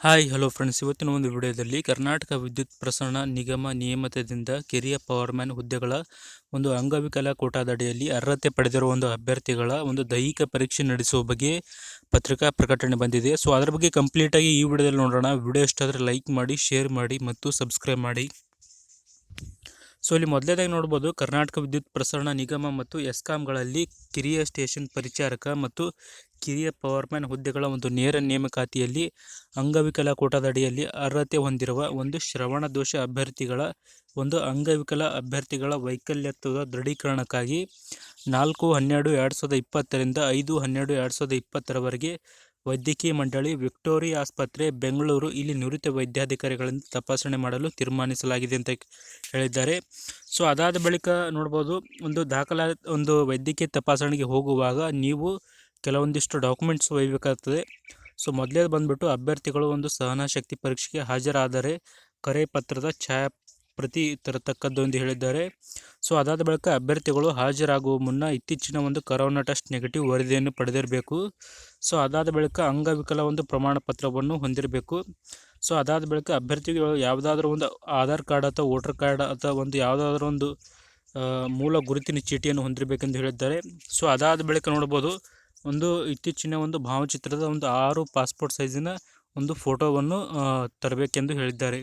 Hi hello friends ಇವತ್ತಿನ ಒಂದು ವಿಡಿಯೋದಲ್ಲಿ ಕರ್ನಾಟಕ ವಿದ್ಯುತ್ ಪ್ರಸರಣ ನಿಗಮ ನಿಯಮಿತದಿಂದ ಕಿರಿಯ ಪವರ್ಮ್ಯಾನ್ ಹುದ್ದೆಗಳ ಒಂದು ಅಂಗವಿಕಲ ಕೋಟಾದಡಿಯಲ್ಲಿ ಅರ್ಹತೆ ಪಡೆದಿರುವ ಒಂದು ಅಭ್ಯರ್ಥಿಗಳ ಒಂದು ದೈಹಿಕ ಪರೀಕ್ಷೆ ನಡೆಸುವ ಬಗ್ಗೆ ಪತ್ರಿಕಾ ಪ್ರಕಟಣೆ ಬಂದಿದೆ. ಸೊ ಅದರ ಬಗ್ಗೆ ಕಂಪ್ಲೀಟಾಗಿ ಈ ವಿಡಿಯೋದಲ್ಲಿ ನೋಡೋಣ. ವಿಡಿಯೋ ಇಷ್ಟಾದರೆ ಲೈಕ್ ಮಾಡಿ ಶೇರ್ ಮಾಡಿ ಮತ್ತು ಸಬ್ಸ್ಕ್ರೈಬ್ ಮಾಡಿ. ಸೊ ಇಲ್ಲಿ ಮೊದಲೇದಾಗಿ ನೋಡ್ಬೋದು, ಕರ್ನಾಟಕ ವಿದ್ಯುತ್ ಪ್ರಸರಣ ನಿಗಮ ಮತ್ತು ಎಸ್ಕಾಂಗಳಲ್ಲಿ ಕಿರಿಯ ಸ್ಟೇಷನ್ ಪರಿಚಾರಕ ಮತ್ತು ಕಿರಿಯ ಪವರ್ಮ್ಯಾನ್ ಹುದ್ದೆಗಳ ಒಂದು ನೇರ ನೇಮಕಾತಿಯಲ್ಲಿ ಅಂಗವಿಕಲ ಕೋಟಾದಡಿಯಲ್ಲಿ ಅರ್ಹತೆ ಹೊಂದಿರುವ ಒಂದು ಶ್ರವಣ ದೋಷ ಅಭ್ಯರ್ಥಿಗಳ ಒಂದು ಅಂಗವಿಕಲ ಅಭ್ಯರ್ಥಿಗಳ ವೈಕಲ್ಯತ್ವದ ದೃಢೀಕರಣಕ್ಕಾಗಿ ನಾಲ್ಕು ಹನ್ನೆರಡು ಎರಡು ಸಾವಿರದ ಇಪ್ಪತ್ತರಿಂದ ಐದು ಹನ್ನೆರಡು ಎರಡು ಸಾವಿರದ ಇಪ್ಪತ್ತರವರೆಗೆ ವೈದ್ಯಕೀಯ ಮಂಡಳಿ ವಿಕ್ಟೋರಿಯಾ ಆಸ್ಪತ್ರೆ, ಬೆಂಗಳೂರು ಇಲ್ಲಿ ನುರಿತ ವೈದ್ಯಾಧಿಕಾರಿಗಳಿಂದ ತಪಾಸಣೆ ಮಾಡಲು ತೀರ್ಮಾನಿಸಲಾಗಿದೆ ಅಂತ ಹೇಳಿದ್ದಾರೆ. ಸೊ, ಅದಾದ ಬಳಿಕ ನೋಡ್ಬೋದು ಒಂದು ದಾಖಲಾ ಒಂದು ವೈದ್ಯಕೀಯ ತಪಾಸಣೆಗೆ ಹೋಗುವಾಗ ನೀವು ಕೆಲವೊಂದಿಷ್ಟು ಡಾಕ್ಯುಮೆಂಟ್ಸ್ ಒಯ್ಯಬೇಕಾಗ್ತದೆ. ಸೊ ಮೊದಲೇ ಬಂದುಬಿಟ್ಟು ಅಭ್ಯರ್ಥಿಗಳು ಒಂದು ಸಹನಾ ಶಕ್ತಿ ಪರೀಕ್ಷೆಗೆ ಹಾಜರಾದರೆ ಕರೆ ಪತ್ರದ ಛಾಯಾ ಪ್ರತಿ ತರತಕ್ಕದ್ದು ಎಂದು ಹೇಳಿದ್ದಾರೆ. ಸೊ, ಅದಾದ ಬಳಿಕ ಅಭ್ಯರ್ಥಿಗಳು ಹಾಜರಾಗುವ ಮುನ್ನ ಇತ್ತೀಚಿನ ಒಂದು ಕರೋನಾ ಟೆಸ್ಟ್ ನೆಗೆಟಿವ್ ವರದಿಯನ್ನು ಪಡೆದಿರಬೇಕು. ಸೊ, ಅದಾದ ಬಳಿಕ ಅಂಗವಿಕಲ ಒಂದು ಪ್ರಮಾಣ ಪತ್ರವನ್ನು ಹೊಂದಿರಬೇಕು. ಸೊ, ಅದಾದ ಬಳಿಕ ಅಭ್ಯರ್ಥಿಗಳು ಯಾವುದಾದ್ರೂ ಒಂದು ಆಧಾರ್ ಕಾರ್ಡ್ ಅಥವಾ ವೋಟರ್ ಕಾರ್ಡ್ ಅಥವಾ ಒಂದು ಯಾವುದಾದ್ರೂ ಒಂದು ಮೂಲ ಗುರುತಿನ ಚೀಟಿಯನ್ನು ಹೊಂದಿರಬೇಕೆಂದು ಹೇಳಿದ್ದಾರೆ. ಸೊ, ಅದಾದ ಬಳಿಕ ನೋಡ್ಬೋದು ಒಂದು ಇತ್ತೀಚಿನ ಒಂದು ಭಾವಚಿತ್ರದ ಒಂದು ಆರು ಪಾಸ್ಪೋರ್ಟ್ ಸೈಜಿನ ಒಂದು ಫೋಟೋವನ್ನು ತರಬೇಕೆಂದು ಹೇಳಿದ್ದಾರೆ.